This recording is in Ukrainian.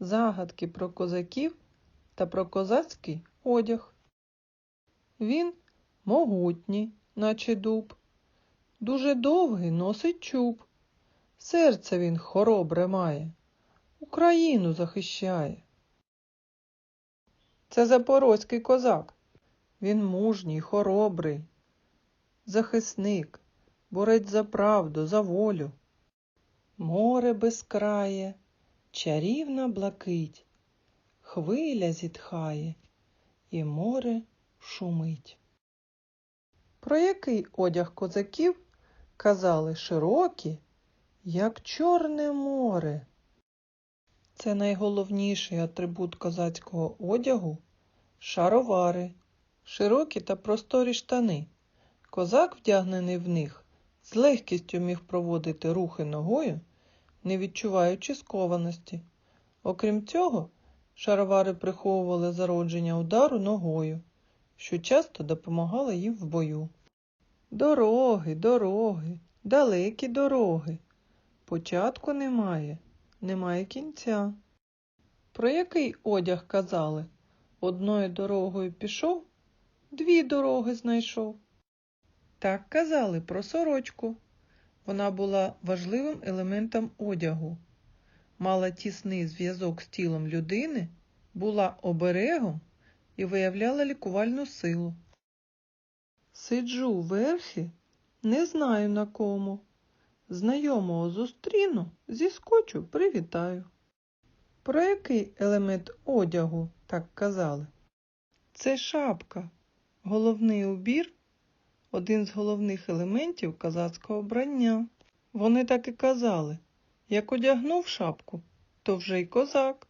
загадки про козаків та про козацький одяг. Він могутній, наче дуб, дуже довгий носить чуб. Серце він хоробре має, Україну захищає. Це запорозький козак. Він мужній, хоробрий, захисник, борець за правду, за волю. Море безкрає, чарівна блакить, хвиля зітхає, і море шумить. Про який одяг козаків казали широкі, як Чорне море. Це найголовніший атрибут козацького одягу шаровари, широкі та просторі штани. Козак, вдягнений в них, з легкістю міг проводити рухи ногою, не відчуваючи скованості. Окрім цього, шаровари приховували зародження удару ногою, що часто допомагало їм в бою. Дороги, дороги, далекі дороги. Початку немає, немає кінця. Про який одяг казали? Одною дорогою пішов, дві дороги знайшов. Так казали про сорочку. Вона була важливим елементом одягу, мала тісний зв'язок з тілом людини, була оберегом і виявляла лікувальну силу. Сиджу верхи, не знаю на кому. Знайомого зустріну, зіскочу, привітаю. Про який елемент одягу так казали? Це шапка, головний убір, один з головних елементів козацького вбрання. Вони так і казали, як одягнув шапку, то вже й козак.